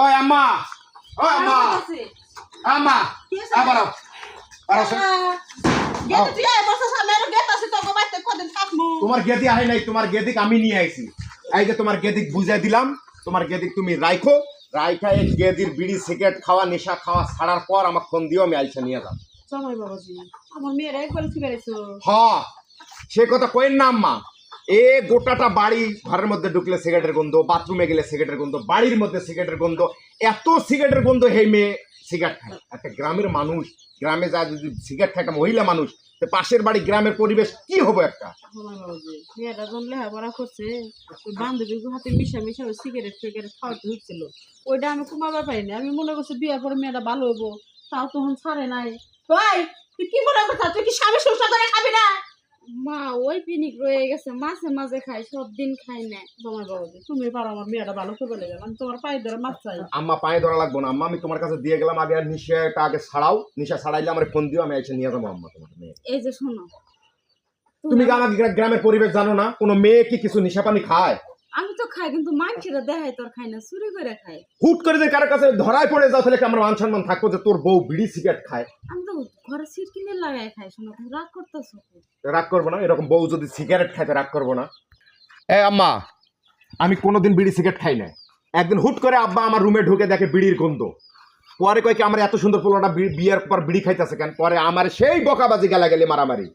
ওই আম্মা ওই আম্মা আম্মা আবার তোমার গেদি আহে নাই তোমার গেদিক আমি নিয়ে আইছি। এই যে তোমার গেদিক বুঝাই দিলাম তোমার গেদিক তুমি রাইখো রাইখা এই গেদির বিড়ি সিগারেট খাওয়া নেশা খাওয়া ছাড়ার পর আমার ফোন দিও আমি আইসা নিয়ে যাম। আমার মেয়েরা একবার ফিরে সে কথা কইন না আম্মা। এ গোটাটা বাড়ি ঘরের মধ্যে ঢুকলে সিগারেটের গন্ধ বাথরুমে গেলে সিগারেটের গন্ধ বাড়ির মধ্যে সিগারেটের গন্ধ এত সিগারেটের গন্ধ হেই মেয়ে সিগারেট খায় একটা গ্রামের মানুষ গ্রামে যা যদি সিগারেট খায় একটা মহিলা মানুষ তো পাশের বাড়ি গ্রামের পরিবেশ কি হব একটা ওইটা আমি কমাবার পারিনি আমি মনে করছি বিয়ার পরে মেয়েটা ভালো হব তাও তখন ছাড়ে নাই ভাই তুই কি মনে করছিস তুই কি স্বামী শ্বশুর করে খাবি না মা ওই পিনিক রয়ে গেছে। মাঝে মাঝে খাই সব দিন খাই না তোমার বাবাজি। তুমি পারো আমার মেয়েটা ভালো করে লেগে আমি তোমার পায়ে ধরে মাছ চাই। আম্মা পায়ে ধরা লাগবো না। আম্মা আমি তোমার কাছে দিয়ে গেলাম আগে আর নিশাটা আগে ছাড়াও। নিশা ছাড়াইলে আমার ফোন দিও আমি এসে নিয়ে যাব আম্মা তোমার মেয়ে। এই যে শোনো তুমি কি আমাকে গ্রামের পরিবেশ জানো না? কোনো মেয়ে কি কিছু নিশা পানি খায়? আমি তো খাই কিন্তু মানুষেরা দেখাই তোর খাই না চুরি করে খাই হুট করে যে কারোর কাছে ধরায় পড়ে যাও তাহলে কি আমার মান সম্মান থাকব যে তোর বউ বিড়ি সিগারেট খায়? আমি তো ঘরে সিট কিনে লাগাই খাই শোনো তুমি রাগ করতেছো রাগ করব না এরকম বউ যদি সিগারেট খায় তো রাগ করব না। এ আম্মা আমি কোনোদিন বিড়ি সিগারেট খাই না একদিন হুট করে আব্বা আমার রুমে ঢুকে দেখে বিড়ির গন্ধ। পরে কয় কি আমার এত সুন্দর পোলাটা বিয়ের পর বিড়ি খাইতেছে কেন? পরে আমার সেই বকাবাজি গেলা গেলে মারামারি।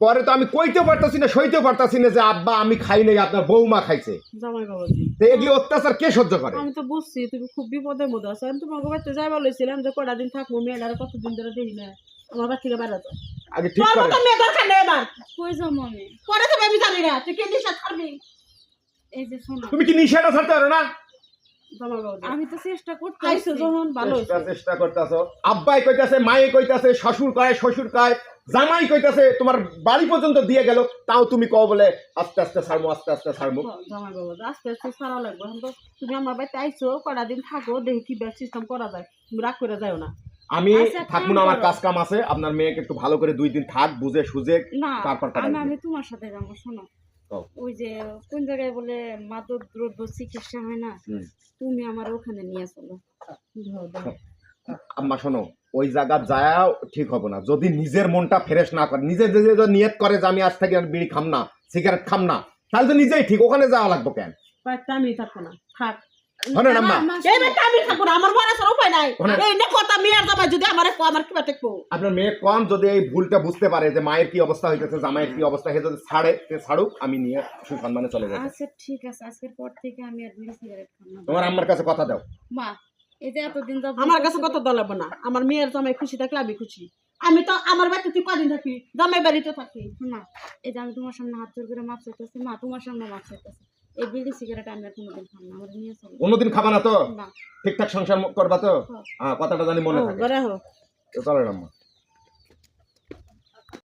পরে তো আমি কইতেও পারতাছি না সইতেও পারতাছি না যে আব্বা আমি খাই নাই আপনার বৌমা খাইছে। জামাই বাবাজি। তো এগুলি অত্যাচার কে সহ্য করে? আমি তো বুঝছি তুমি খুব বিপদের মধ্যে আছো। আমি তোমার বাড়িতে যাই বলেছিলাম যে কটা দিন থাকব মেয়েটার কতদিন ধরে দেখি না। আমার বাড়ি থেকে বেড়া যায় আগে ঠিক করে। মতো মেয়ে দরকার নেই এবার কই যাও মনে? পরে তুমি আমি জানি না তুই কে নিশা ছাড়বি? এই যে শোনো। তুমি কি নিশাটা ছাড়তে পারো না? আমি তো চেষ্টা করতে যখন ভালো চেষ্টা চেষ্টা করতেছো। আব্বাই কইতাছে মায়ে কইতাছে শ্বশুর কয় শ্বশুর কয় জামাই কইতাছে তোমার বাড়ি পর্যন্ত দিয়ে গেল তাও তুমি কও বলে আস্তে আস্তে ছাড়মু আস্তে আস্তে ছাড়মু। জামাই বাবাজি আস্তে আস্তে সারা লাগবে। এখন তো তুমি আমার বাড়িতে আইসো কটা দিন থাকো দেখি কি ব্যাগ সিস্টেম করা যায়। তুমি রাগ করে যাও না। আমি আচ্ছা, থাকব না আমার কাজ কাম আছে আপনার মেয়েকে একটু ভালো করে দুই দিন থাক বুঝে সুঝে তারপর আমি তোমার সাথে যাব শোনো। ওই যে কোন জায়গায় বলে মাদক দ্রব্য চিকিৎসা হয় না তুমি আমার ওখানে নিয়ে চলো। আম্মা শোনো ওই জায়গা যায় ঠিক হবে না। যদি নিজের মনটা ফ্রেশ না করে নিজে যে যে নিয়ত করে যে আমি আজ থেকে আর বিড়ি খাম না সিগারেট খাম না তাহলে তো নিজেই ঠিক ওখানে যাওয়া লাগবে কেন? আমি থাকব না থাক। শোনেন আম্মা না, আমার এই বাড়িতে আমি থাকব না আমার বড় আসার উপায় নাই। ওখানে- এই না কথা মেয়ের জামাই যদি আমার আমার কিবা দেখব আপনার মেয়ে কম যদি এই ভুলটা বুঝতে পারে যে মায়ের কি অবস্থা হইতেছে জামাইয়ের কি অবস্থা সে যদি ছাড়ে সে ছাড়ুক আমি নিয়ে সুসম্মানে চলে যাব। আচ্ছা ঠিক আছে আজকের পর থেকে আমি আর বিড়ি সিগারেট খাব তোমার আম্মার কাছে কথা দাও। মা এই যে এতদিন আমার কাছে কত দলাবো না। আমার মেয়ের জামাই খুশি থাকলে আমি খুশি। আমি তো আমার বাড়িতে তুই কদিন থাকি জামাই বাড়িতে থাকি না এই যে আমি তোমার সামনে হাত জোর করে মাপ চাইতেছি মা তোমার সামনে মাপ চাইতেছি। এই বিড়ি সিগারেট আমি কোনোদিন খাব না আমার নিয়ে চলো। কোনোদিন খাবা না তো? ঠিকঠাক সংসার করবা তো? হ্যাঁ। কথাটা জানি মনে হয় থাকে। চলো আম্মা।